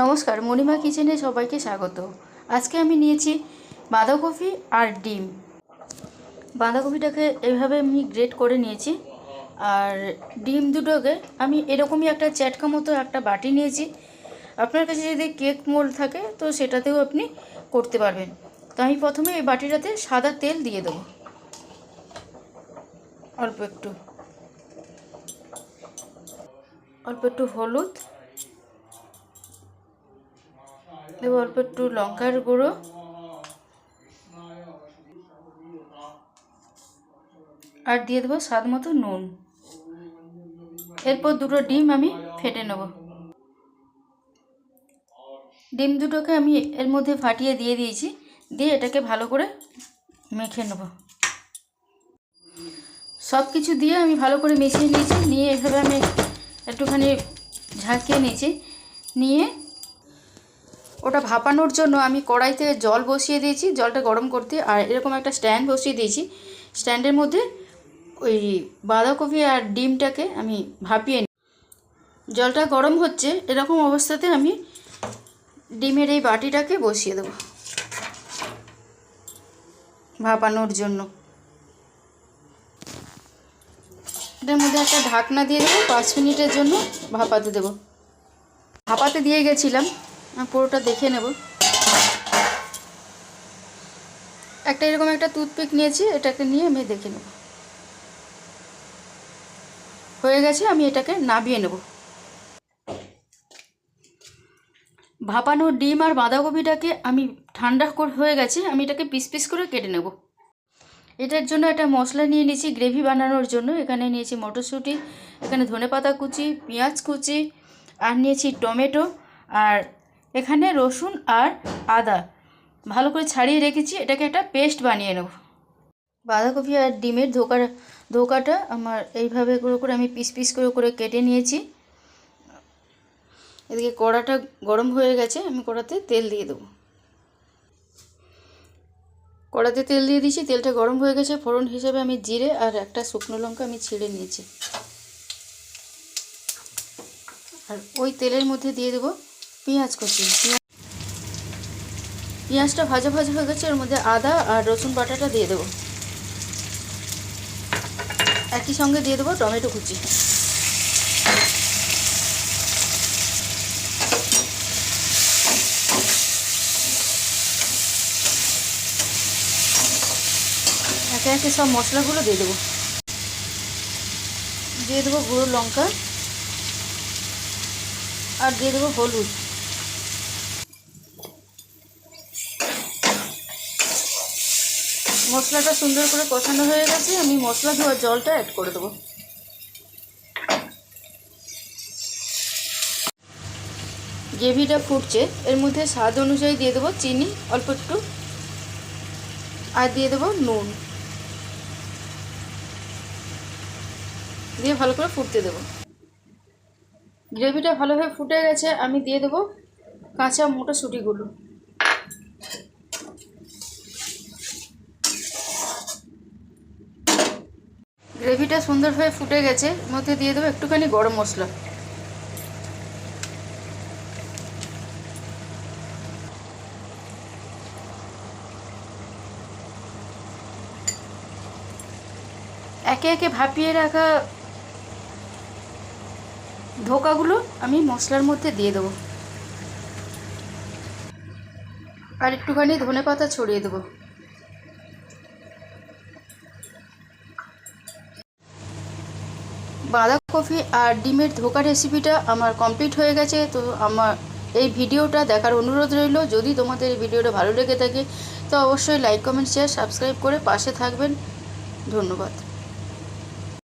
নমস্কার, মণিমা কিচেনে সবাইকে স্বাগত। আজকে আমি নিয়েছি বাঁধাকপি আর ডিম। বাঁধাকপিটাকে এভাবে আমি গ্রেট করে নিয়েছি, আর ডিম দুটোকে আমি এরকমই একটা চ্যাটকা মতো একটা বাটি নিয়েছি। আপনার কাছে যদি কেক মোল্ড থাকে, তো সেটাতেও আপনি করতে পারবেন। তো আমি প্রথমে এই বাটিটাতে সাদা তেল দিয়ে দেবো। অল্প একটু। অল্প একটু হলুদ। দেবো অল্প একটু লঙ্কার গুঁড়ো। আর দিয়ে দেবো স্বাদ মতো নুন। এরপর দুটো ডিম আমি ফেটে নেব। ডিম দুটোকে আমি এর মধ্যে ফাটিয়ে দিয়ে দিয়েছি। দিয়ে এটাকে ভালো করে মেখে নেব। সব কিছু দিয়ে আমি ভালো করে মিশিয়ে নিয়েছি। নিয়ে এভাবে আমি একটুখানি ঝাঁকিয়ে নিয়েছি। নিয়ে ওটা ভাপানোর জন্য আমি কড়াইতে জল বসিয়ে দিয়েছি, জলটা গরম করতে, আর এরকম একটা স্ট্যান্ড বসিয়ে দিয়েছি। স্ট্যান্ডের মধ্যে ওই বাঁধাকপি আর ডিমটাকে আমি ভাপিয়ে নিই জলটা গরম হচ্ছে, এরকম অবস্থাতে আমি ডিমের এই বাটিটাকে বসিয়ে দেবো ভাপানোর জন্য। এটার মধ্যে একটা ঢাকনা দিয়ে দেবো, পাঁচ মিনিটের জন্য ভাপাতে দেবো। ভাপাতে দিয়ে গেছিলাম পুরোটা দেখে নেব। একটা এরকম একটা টুথপিক নিয়েছি, এটাকে নিয়ে আমি দেখে নেব। হয়ে গেছে, আমি এটাকে নাবিয়ে নেব। ভাপানো ডিম আর বাঁধাকপিটাকে আমি ঠান্ডা হয়ে গেছে, আমি এটাকে পিস পিস করে কেটে নেব। এটার জন্য একটা মশলা নিয়ে নিয়েছি, গ্রেভি বানানোর জন্য। এখানে নিয়েছি মটরশুঁটি, এখানে ধনেপাতা কুচি, পেঁয়াজ কুচি, আর নিয়েছি টমেটো, আর এখানে রসুন আর আদা। ভালো করে ছাড়িয়ে রেখেছি, এটাকে একটা পেস্ট বানিয়ে নেব। বাঁধাকপি আর ডিমের ধোকার, ধোকাটা আমার এইভাবে করে করে আমি পিস পিস করে করে কেটে নিয়েছি। এদিকে কড়াটা গরম হয়ে গেছে, আমি কড়াতে তেল দিয়ে দেবো। কড়াতে তেল দিয়ে দিয়েছি, তেলটা গরম হয়ে গেছে। ফোড়ন হিসেবে আমি জিরে আর একটা শুকনো লঙ্কা আমি ছিঁড়ে নিয়েছি। আর ওই তেলের মধ্যে দিয়ে দেবো পেঁয়াজ কুচি পেঁয়াজটা ভাজা ভাজা হয়ে গেছে, এর মধ্যে আদা আর রসুন বাটাটা দিয়ে দেবো। একই সঙ্গে দিয়ে দেবো টমেটো কুচি। একে একে সব মশলাগুলো দিয়ে দেবো। দিয়ে দেবো গুঁড়ো লঙ্কা আর দিয়ে দেবো হলুদ। মশলাটা সুন্দর করে কষানো হয়ে গেছে, আমি মশলা ধোয়ার জলটা অ্যাড করে দেবো। গ্রেভিটা ফুটছে, এর মধ্যে স্বাদ অনুযায়ী দিয়ে দেবো চিনি, অল্প একটু, আর দিয়ে দেবো নুন। দিয়ে ভালো করে ফুটতে দেবো। গ্রেভিটা ভালোভাবে ফুটে গেছে, আমি দিয়ে দেবো কাঁচা মটরশুঁটিগুলো। গ্রেভিটা সুন্দরভাবে ফুটে গেছে মধ্যে দিয়ে দেবো একটুখানি গরম মশলা। একে একে ভাপিয়ে রাখা ধোকাগুলো আমি মশলার মধ্যে দিয়ে দেবো। আর একটুখানি ধনে পাতা ছড়িয়ে দেবো। বাঁধাকপি আর ডিমের ধোকা রেসিপিটা আমার কমপ্লিট হয়ে গেছে। তো আমার এই ভিডিওটা দেখার অনুরোধ রইল। যদি তোমাদের এই ভিডিওটা ভালো লেগে থাকে, তো অবশ্যই লাইক কমেন্ট শেয়ার সাবস্ক্রাইব করে পাশে থাকবেন। ধন্যবাদ।